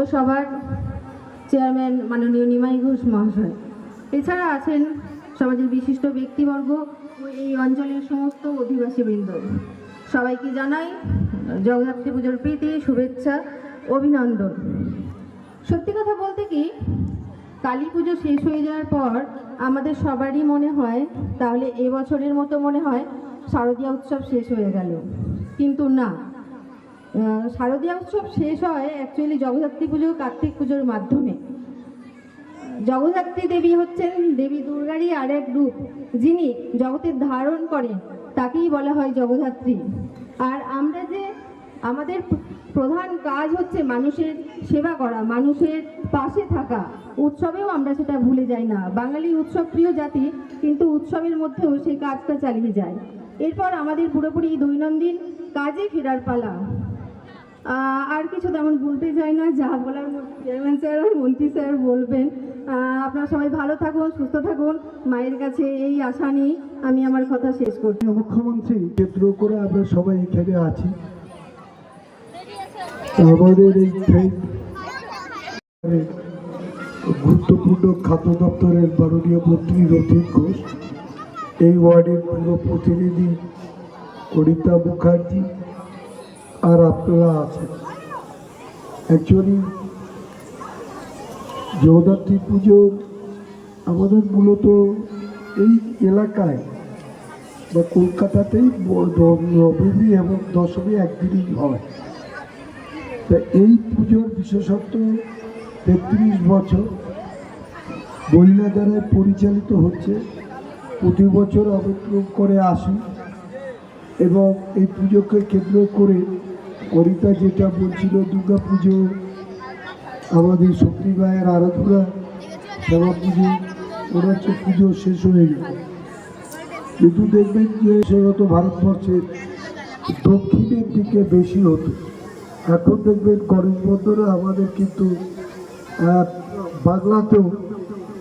পৌরসভার চেয়ারম্যান মাননীয় নিমাই ঘোষ মহাশয়। এছাড়া আছেন সমাজের বিশিষ্ট ব্যক্তিবর্গ ও এই অঞ্চলের সমস্ত অধিবাসীবৃন্দ। সবাইকে জানাই জগদ্ধাত্রী পুজোর প্রীতি, শুভেচ্ছা, অভিনন্দন। সত্যি কথা বলতে কি, কালী পুজো শেষ হয়ে যাওয়ার পর আমাদের সবারই মনে হয়, তাহলে এবছরের মতো মনে হয় শারদীয়া উৎসব শেষ হয়ে গেল। কিন্তু না শারদীয়া উৎসব শেষ হয় অ্যাকচুয়ালি জগদ্ধাত্রী পুজো, কার্তিক পুজোর মাধ্যমে। জগদ্ধাত্রী দেবী হচ্ছেন দেবী দুর্গারই আর এক রূপ, যিনি জগতের ধারণ করেন, তাকেই বলা হয় জগদ্ধাত্রী। আর আমরা যে আমাদের প্রধান কাজ হচ্ছে মানুষের সেবা করা, মানুষের পাশে থাকা। উৎসবেও আমরা সেটা ভুলে যাই না। বাঙালি উৎসব প্রিয় জাতি, কিন্তু উৎসবের মধ্যেও সেই কাজটা চালিয়ে যায়। এরপর আমাদের পুরোপুরি দৈনন্দিন কাজে ফেরার পালা। আর কিছু তেমন বলতে চাই না, যা বলার চেয়ারম্যান স্যার আর মন্ত্রী স্যার বলবেন। আপনারা সবাই ভালো থাকুন, সুস্থ থাকুন। মায়ের কাছে এই আশা নিয়ে আমি আমার কথা শেষ করছি। মুখ্যমন্ত্রী, কেন্দ্র করে আমরা সবাই এখানে আছি। আমাদের এই গুরুত্বপূর্ণ খাদ্য দপ্তরের মাননীয় মন্ত্রী রথীন ঘোষ, এই ওয়ার্ডের পুরো প্রতিনিধি অনিতা মুখার্জি আর আপনারা আছেন। অ্যাকচুয়ালি জগদ্ধাত্রী পুজো আমাদের মূলত এই এলাকায় বা কলকাতাতেই নবমী এবং দশমী একদিনই হয়। তা এই পুজোর বিশেষত্ব তেত্রিশ বছর মহিলা দ্বারা পরিচালিত হচ্ছে। প্রতি বছর আমন্ত্রণ করে আসি এবং এই পুজোকে কেন্দ্র করে করিতা যেটা বলছিল দুর্গা পুজো, আমাদের শক্তি মায়ের আরাধনা, শ্যামা পুজো, ওরা হচ্ছে পুজো শেষ হয়ে গেল। কিন্তু দেখবেন যে সেরত ভারতবর্ষের দক্ষিণের দিকে বেশি হতো। এখন দেখবেন গণেশ বন্দরে আমাদের কিন্তু বাংলাতেও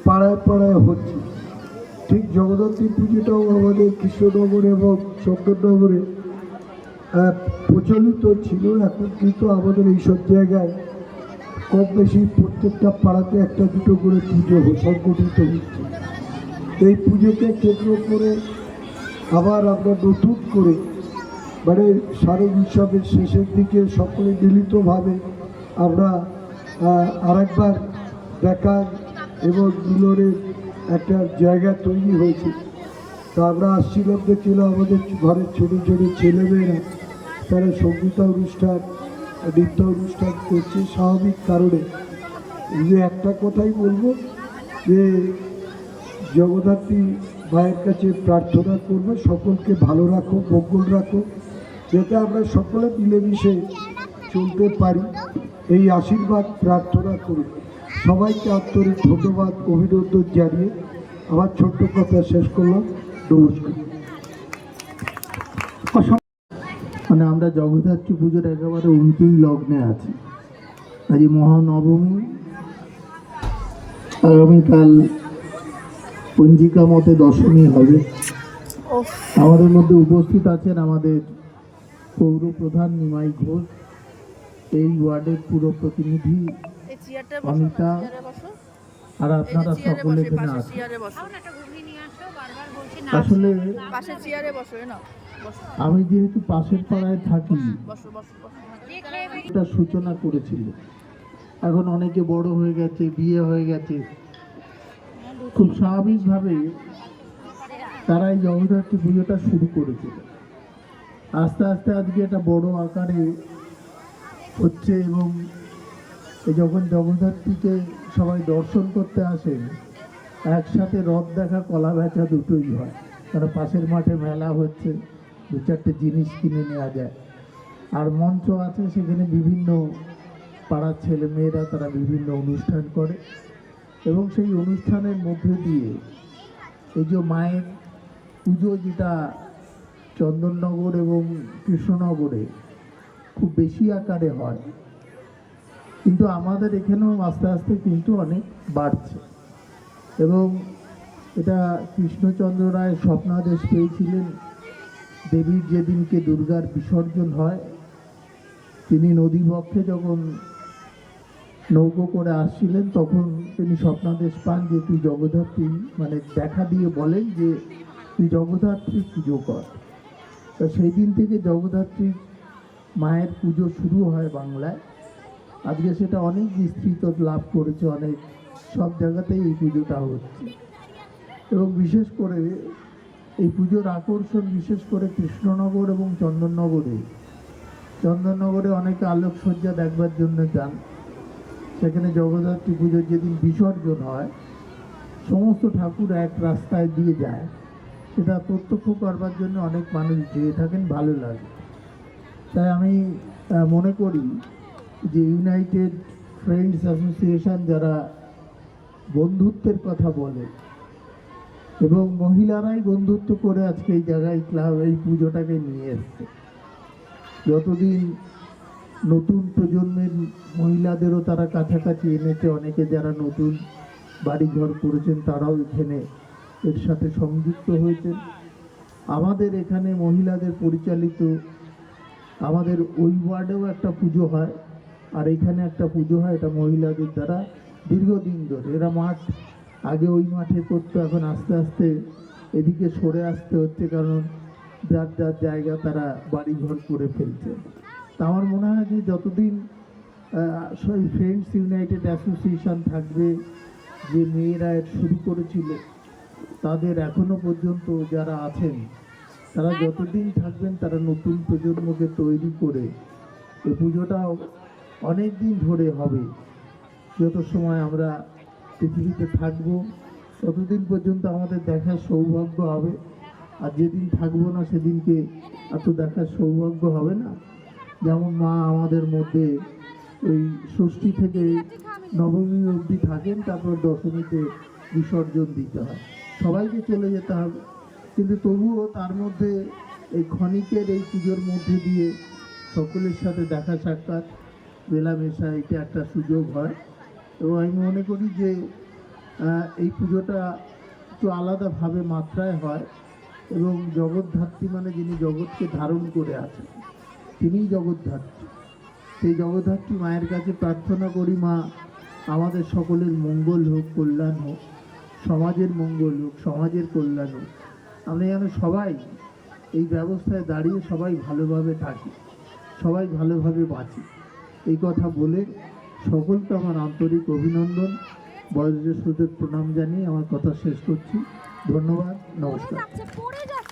পাড়ায় পাড়ায় হচ্ছে। ঠিক জগদ্ধাত্রী পুজোটাও আমাদের কৃষ্ণনগর এবং চন্দননগরে প্রচলিত ছিল, এখন কিন্তু আমাদের এইসব জায়গায় কম বেশি প্রত্যেকটা পাড়াতে একটা দুটো করে পুজো সংগঠিত হচ্ছে। এই পুজোকে কেন্দ্র করে আবার আমরা নতুন করে মানে শারদ উৎসবের শেষের দিকে সকলে মিলিতভাবে আমরা আরেকবার দেখার এবং মিলনের একটা জায়গা তৈরি হয়েছে। তা আমরা আসছিলাম দেখছিলাম আমাদের ঘরের ছোটো ছোটো ছেলেমেয়েরা। তারা সংগীত অনুষ্ঠান, নৃত্য অনুষ্ঠান করছে স্বাভাবিক কারণে। যে একটা কথাই বলব যে, জগদ্ধাত্রী মায়ের কাছে প্রার্থনা করব, সকলকে ভালো রাখো, মঙ্গল রাখো, যাতে আমরা সকলে মিলেমিশে চলতে পারি। এই আশীর্বাদ প্রার্থনা করি সবাইকে আন্তরিক ধন্যবাদ, অভিনন্দন জানিয়ে আমার ছোট্ট কথা শেষ করলাম। নমস্কার। মানে আমরা জগদ্ধাত্রী পুজোর একেবারে অন্তিম লগ্নে আছি। আজ মহানবমী আগামীকাল পঞ্জিকা মতে দশমী হবে। আমাদের মধ্যে উপস্থিত আছেন আমাদের পৌর প্রধান নিমাই ঘোষ এই ওয়ার্ডের পুরো প্রতিনিধি বসো আর আপনারা সকলে এখানে বসো। আসলে আমি যেহেতু পাশের পাড়ায় থাকি এটা সূচনা করেছিল। এখন অনেকে বড় হয়ে গেছে বিয়ে হয়ে গেছে। খুব স্বাভাবিকভাবে তারা এই জগদ্ধাত্রী পুজোটা শুরু করেছিল। আস্তে আস্তে আজকে এটা বড় আকারে হচ্ছে এবং যখন জগদ্ধাত্রীকে সবাই দর্শন করতে আসেন একসাথে রথ দেখা কলা বেচা দুটোই হয়। কারণ পাশের মাঠে মেলা হচ্ছে। দু চারটে জিনিস কিনে নেওয়া যায়। আর মঞ্চ আছে, সেখানে বিভিন্ন পাড়ার ছেলে মেয়েরা তারা বিভিন্ন অনুষ্ঠান করে। এবং সেই অনুষ্ঠানের মধ্যে দিয়ে এই যে মায়ের পুজো যেটা চন্দননগর এবং কৃষ্ণনগরে খুব বেশি আকারে হয়, কিন্তু আমাদের এখানেও আস্তে আস্তে কিন্তু অনেক বাড়ছে। এবং এটা কৃষ্ণচন্দ্র রায় স্বপ্নাদেশ পেয়েছিলেন দেবীর যেদিনকে দুর্গার বিসর্জন হয়, তিনি নদীবক্ষে যখন নৌকো করে আসছিলেন, তখন তিনি স্বপ্নাদেশ পান যে, তুই জগদ্ধাত্রী মানে দেখা দিয়ে বলেন যে, তুই জগদ্ধাত্রী পুজো কর। তো সেই দিন থেকে জগদ্ধাত্রী মায়ের পুজো শুরু হয় বাংলায়। আজকে সেটা অনেক বিস্তৃত লাভ করেছে, অনেক সব জায়গাতেই এই পুজোটা হচ্ছে। এবং বিশেষ করে এই পুজোর আকর্ষণ বিশেষ করে কৃষ্ণনগর এবং চন্দননগরে। চন্দননগরে অনেকে আলোকসজ্জা দেখবার জন্য যান। সেখানে জগদ্ধাত্রী পুজোর যেদিন বিসর্জন হয়, সমস্ত ঠাকুর এক রাস্তায় দিয়ে যায়। সেটা প্রত্যক্ষ করবার জন্য অনেক মানুষ যেয়ে থাকেন, ভালো লাগে। তাই আমি মনে করি যে ইউনাইটেড ফ্রেন্ডস অ্যাসোসিয়েশন যারা বন্ধুত্বের কথা বলে এবং মহিলারাই বন্ধুত্ব করে আজকে এই জায়গায় ক্লাব, এই পুজোটাকে নিয়ে এসছে। যতদিন নতুন প্রজন্মের মহিলাদেরও তারা কাছাকাছি এনেছে, অনেকে যারা নতুন বাড়ি ঘর করেছেন তারাও এখানে এর সাথে সংযুক্ত হয়েছেন। আমাদের এখানে মহিলাদের পরিচালিত, আমাদের ওই ওয়ার্ডেও একটা পুজো হয়, আর এখানে একটা পুজো হয়, এটা মহিলাদের দ্বারা দীর্ঘদিন ধরে। এরা মাঠ আগে ওই মাঠে করতো, এখন আস্তে আস্তে এদিকে সরে আসতে হচ্ছে কারণ যার যার জায়গা তারা বাড়ি ঘর করে ফেলছে। তা আমার মনে হয় যে যতদিন সেই ফ্রেন্ডস ইউনাইটেড অ্যাসোসিয়েশন থাকবে, যে মেয়েরা শুরু করেছিল, তাদের এখনও পর্যন্ত যারা আছেন, তারা যতদিন থাকবেন তারা নতুন প্রজন্মকে তৈরি করে এই পুজোটাও অনেক দিন ধরে হবে। যত সময় আমরা পৃথিবীতে থাকব, ততদিন পর্যন্ত আমাদের দেখার সৌভাগ্য হবে। আর যেদিন থাকব না, সেদিনকে এত দেখার সৌভাগ্য হবে না। যেমন মা আমাদের মধ্যে ওই ষষ্ঠী থেকে নবমী অবধি থাকেন, তারপর দশমীতে বিসর্জন দিতে হয়। সবাইকে চলে যেতে হবে। কিন্তু তবুও তার মধ্যে এই ক্ষণিকের এই পুজোর মধ্যে দিয়ে সকলের সাথে দেখা সাক্ষাৎ, মেলামেশা, এটা একটা সুযোগ হয়। এবং আমি মনে করি যে এই পুজোটা একটু আলাদাভাবে মাত্রায় হয় এবং জগৎধাত্রী মানে যিনি জগৎকে ধারণ করে আছেন, তিনিই জগৎধাত্রী সেই জগদ্ধাত্রী মায়ের কাছে প্রার্থনা করি মা, আমাদের সকলের মঙ্গল হোক, কল্যাণ হোক, সমাজের মঙ্গল হোক, সমাজের কল্যাণ হোক। আমরা যেন সবাই এই ব্যবস্থায় দাঁড়িয়ে সবাই ভালোভাবে থাকি, সবাই ভালোভাবে বাঁচি। এই কথা বলে সকলকে আমার আন্তরিক অভিনন্দন। বয়োজ্যেষ্ঠদের প্রণাম জানিয়ে আমার কথা শেষ করছি। ধন্যবাদ নমস্কার। যাচ্ছে।